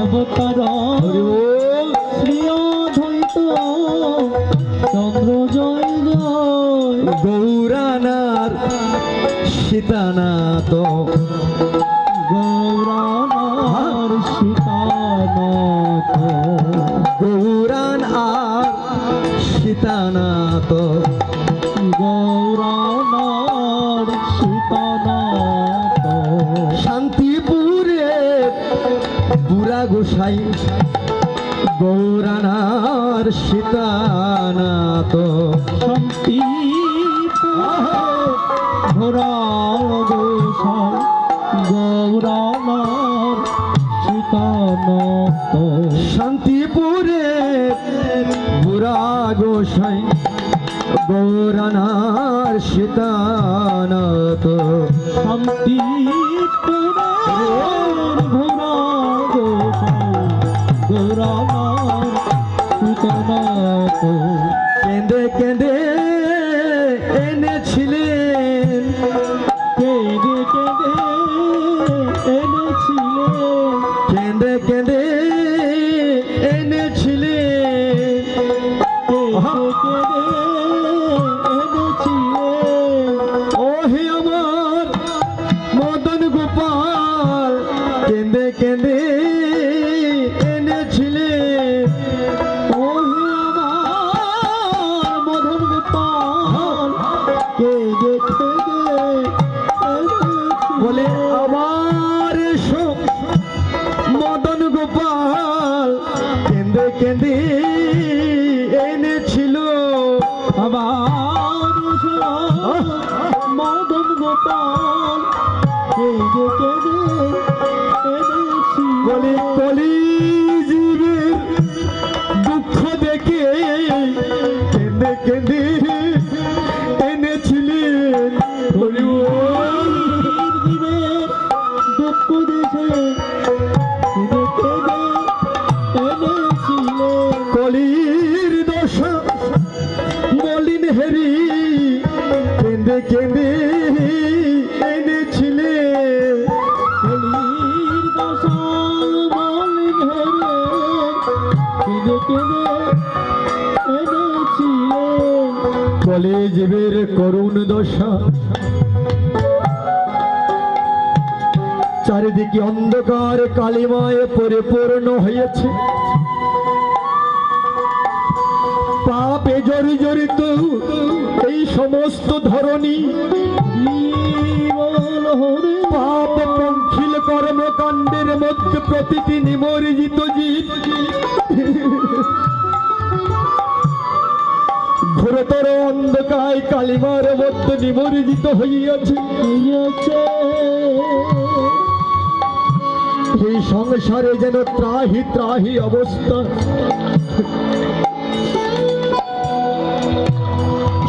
অবতার শ্রী অদ্বৈত চন্দ্র জয় জয় গৌরানার সীতানাথ। গৌরানার সীতানাথ। গৌরান আর সীতানাথ। গৌরানার বুড়া গোসাই গৌরানার সীতানাথ। শান্তি ঘোরার গোসাই গৌরানার সীতানাথ। শান্তিপুরে বুড়া গোসাই গৌরানার সীতানাথ। শান্তি কেঁদে এনেছিলেন বলে কলি জীবের করুণ দশা। চারিদিকে অন্ধকার, কালিমায় পরিপূর্ণ হয়েছে। পাপে জর্জরিত এই সমস্ত ধরনী পাপ পঙ্খিল কর্মকাণ্ডের মধ্যে প্রতিটি নিমজ্জিত জীব অন্ধকায় কালিমার মধ্যে নিমজ্জিত হইয়াছে। এই সংসারে যেন ত্রাহি ত্রাহি অবস্থা।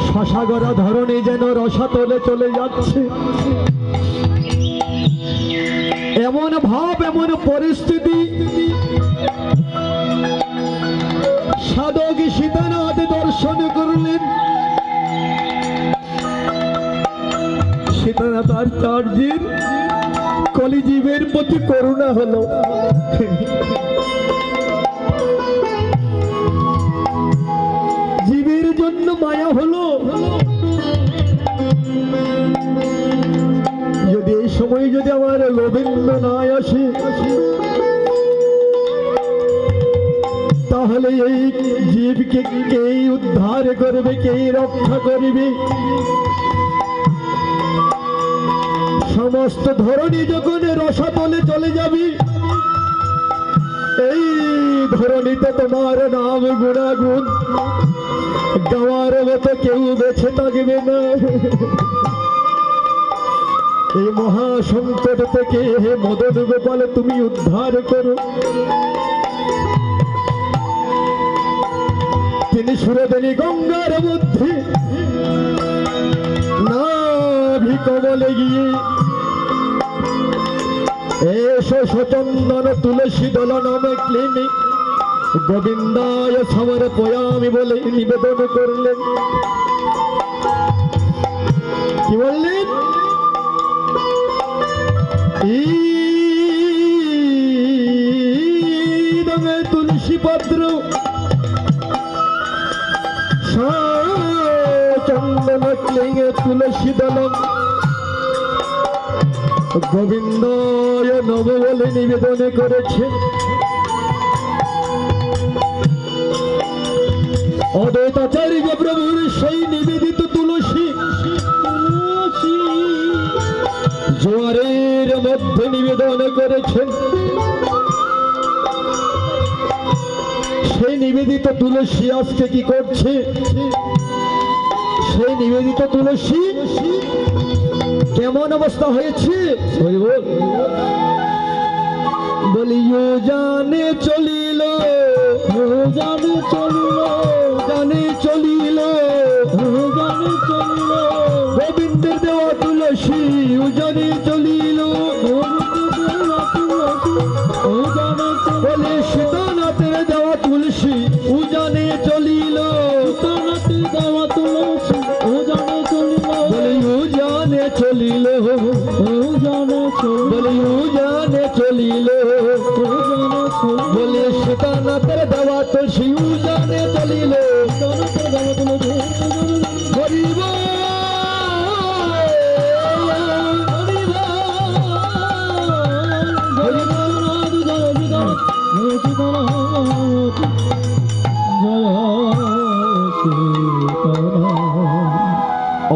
শশাগরা ধরনে যেন রসাতলে চলে যাচ্ছে। এমন ভাব, এমন পরিস্থিতি প্রতি করুণা হলো। জীবের জন্য মায়া হলো। যদি এই সময় যদি আমার গোবিন্দ না আসে, তাহলে এই জীবকে কে উদ্ধার করবে, কে রক্ষা করবে? সমস্ত ধরনী যখন রসাতলে চলে যাবি, এই ধরনীতে তোমার নাম গুণাগুণ গাওয়ার মতো কেউ বেছে থাকবে না। এই মহা সংকট থেকে হে মদন গোপাল, তুমি উদ্ধার করো। তিনি সুরদেনী গঙ্গার মধ্যে নাভি কমলে গিয়ে এসো তুলসী দল নামে ক্লিনিক গোবিন্দায় সমর পয়ামি বলে নিবেদন করলেন কি বললেন? তুলসী পত্র। চন্দন ক্লিঙে তুলসী দলম। গোবিন্দয় নব বলে নিবেদন করেছে। প্রভুর সেই নিবেদিত তুলসী। জোয়ারের মধ্যে নিবেদন করেছেন সেই নিবেদিত তুলসী আজকে কি করছে? সেই নিবেদিত তুলসী কেমন অবস্থা হয়েছে? বলিও জানে চলিল জানে চলিল জানে চলিল।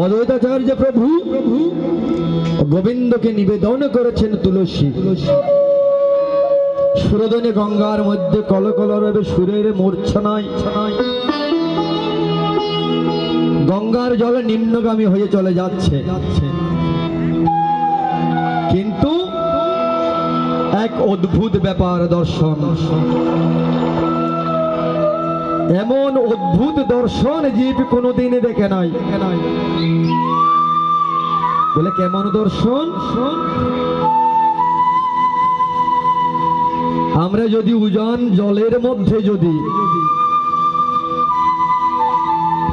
অদ্বৈতাচার্য প্রভু গোবিন্দকে নিবেদন করেছেন তুলসী। সুরদনে গঙ্গার মধ্যে কলকল রবে সুরের মূর্ছনায়। গঙ্গার জল নিম্নগামী হয়ে চলে যাচ্ছে। কিন্তু এক অদ্ভুত ব্যাপার দর্শন। এমন অদ্ভুত দর্শন জীব কোনোদিন দেখে নাই। বলে কেমন দর্শন? আমরা যদি উজান জলের মধ্যে যদি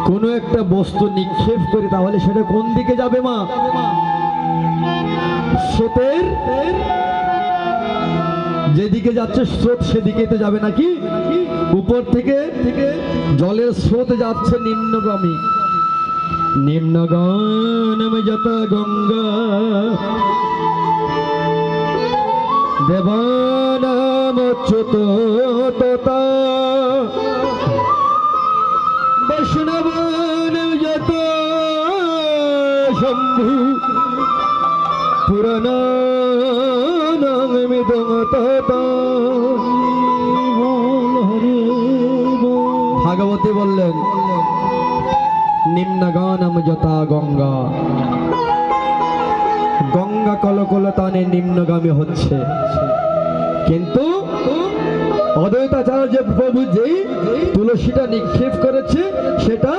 কোনো একটা বস্তু নিক্ষেপ করি তাহলে সেটা কোন দিকে যাবে মা? স্রোতের? যেদিকে যাচ্ছে স্রোত সেদিকে তো যাবে নাকি? উপর থেকে জলের স্রোত যাচ্ছে নিম্নগামী। নিম্নগানম যত গঙ্গা দেবানামচ্যুত ততা বৈষ্ণবানম যত শম্ভু পুরাণানামিদং ততা। ভাগবতী বললেন নিম্নগানম যথা গঙ্গা। গঙ্গা কলকল তানে নিম্নগামী হচ্ছে। কিন্তু অদ্বৈতাচার্য প্রভু যেই তুলসীটা নিক্ষেপ করেছে, সেটা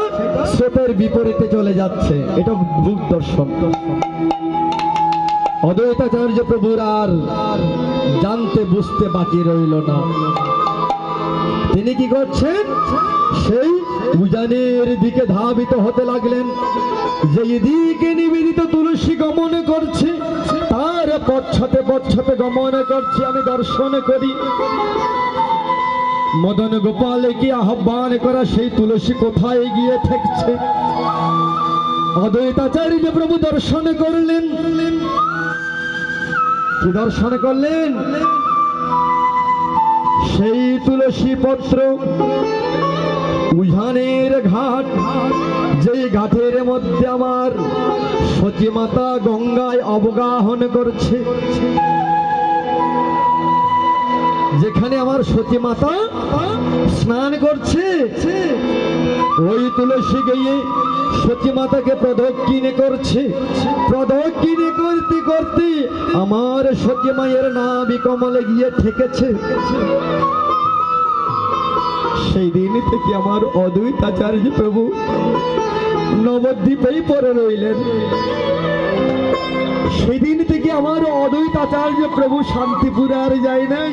স্রোতের বিপরীতে চলে যাচ্ছে। এটা ভূত দর্শন। অদ্বৈতাচার্য প্রভুর আর জানতে বুঝতে বাকি রইল না। তিনি কি করছেন? সেই উজানের দিকে ধাবিত হতে লাগলেন। যে দিকে নিবেদিত তুলসী গমন করছে, তার পশ্চাতে পশ্চাতে গমন করছে। আমি দর্শন করি। মদন গোপালকে আহ্বান করা সেই তুলসী কোথায় গিয়ে ঠেকছে? অদ্বৈতাচার্য প্রভু দর্শন করলেন। কি দর্শন করলেন? সেই তুলসী পত্র, উজানের ঘাট, যেই ঘাটের মধ্যে আমার সতীমাতা গঙ্গায় অবগাহন করছে। যেখানে আমার সতী মাতা স্নান করছে। ওই তুলসী গিয়ে সতী মাতাকে প্রদক্ষিণে করছে। প্রদক্ষিণে করতে করতে আমার সতী মায়ের নাবি কমলে গিয়ে ঠেকেছে। সেই দিন থেকে আমার অদ্বৈত আচার্য প্রভু নবদ্বীপেই পরে রইলেন। সেদিন থেকে আমার অদ্বৈত আচার্য প্রভু শান্তিপুরে আর যায় নাই।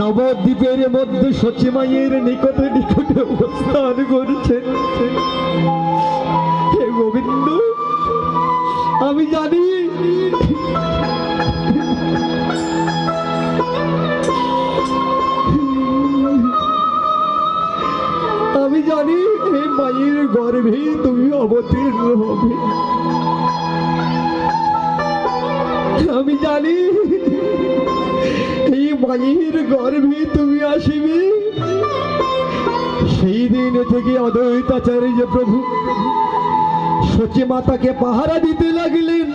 নবদ্বীপের মধ্যে সচিমাইয়ের নিকটে নিকটে অবস্থান করছে হে গোবিন্দ, আমি জানি আমি জানি হে মায়ের গর্ভে তুমি অবতীর্ণ হবে। আমি জানি মায়ের গর্ভে তুমি আসিবে। সেই দিন থেকে অদ্বৈতাচার্য প্রভু সচি মাতাকে পাহারা দিতে লাগলেন।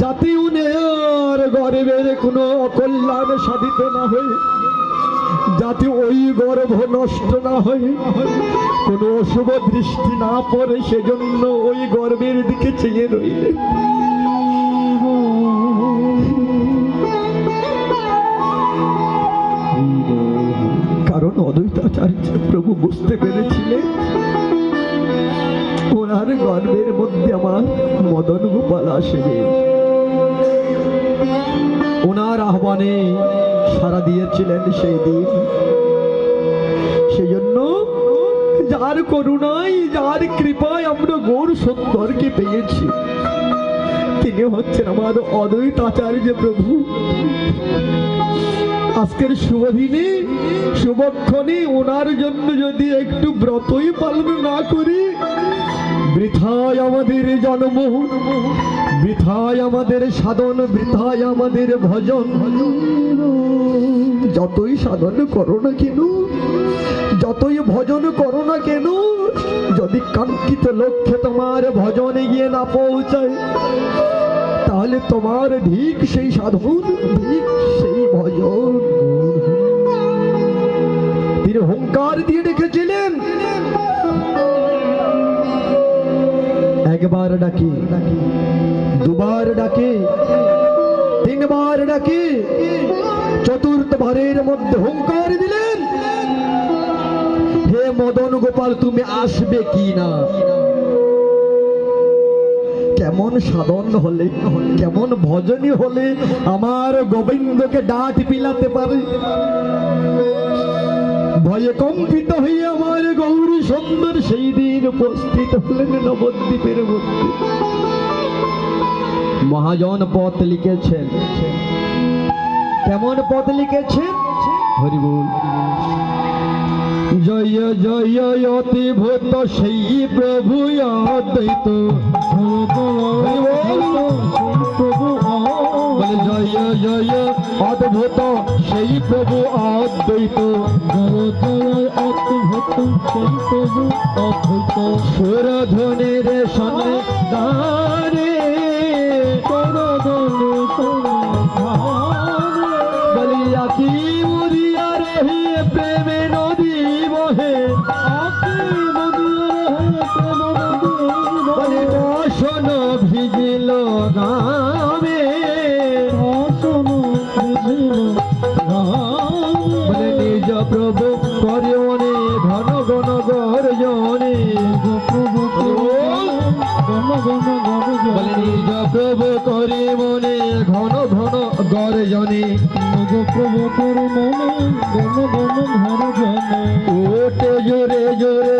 যাতে উনার গর্বের কোনো অকল্যাণ সাধিত না হয়ে, যাতে ওই গর্ভ নষ্ট না হয়, কোনো অশুভ দৃষ্টি না পড়ে, সেজন্য ওই গর্বের দিকে চেয়ে রইলেন। অদ্বৈতাচার্য প্রভু বুঝতে পেরেছিলেন। ওনার গর্বের মধ্যে আমার মদন গোপাল আসবে ওনার আহ্বানে সারা দিয়েছিলেন সেই দিন। সেই জন্য যার করুণায়, যার কৃপায় আমরা গৌর সুন্দরকে পেয়েছি। তিনি হচ্ছেন আমার অদ্বৈত আচার্য প্রভু। আজকের শুভ দিনে শুভক্ষণে ওনার জন্য যদি একটু ব্রতই পালন না করি, বৃথায় আমাদের জন্ম, বৃথায় আমাদের সাধন, বৃথায় আমাদের ভজন। যতই সাধন করো না কেন, যতই ভজন করো না কেন, যদি কাঙ্ক্ষিত লক্ষ্যে তোমার ভজনে গিয়ে না পৌঁছায় তাহলে তোমার ধিক সেই সাধন ধিক সেই ভজন। তিনি হুঙ্কার দিয়ে রেখেছিলেন একবার ডাকি, দুবার ডাকি, তিনবার ডাকি চতুর্থ বারের মধ্যে হুঙ্কার দিলেন। হে মদন গোপাল, তুমি আসবে কি না কেমন সাধন হলে, কেমন ভজনী হলে আমার গোবিন্দকে ডাক পিলাতে পারে। ভয়ে কম্পিত হয়ে আমার গৌরী সুন্দর সেই দিন উপস্থিত হলেন নবদ্বীপের মধ্যে। মহাজন পথ লিখেছেন। কেমন পথ লিখেছেন? হরিবুল। জয় জয় অতি ভূত সেই প্রভু অদ্বৈত। বলে জয় জয় অদ্ভুত সেই প্রভু অদ্বৈত। সুরধনের সনে দারে বলিয়া গর্জনে ওটে জোরে জোরে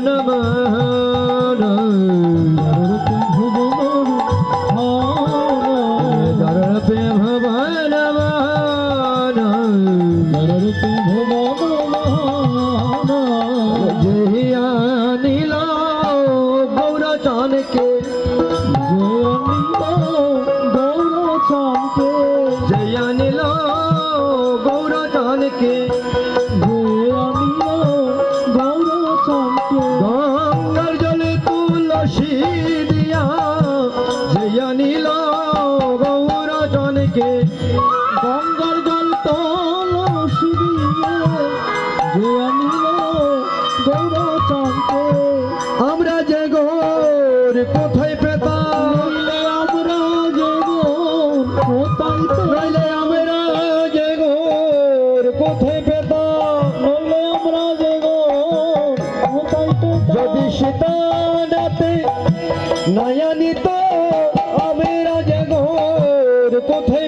been থেকে গঙ্গার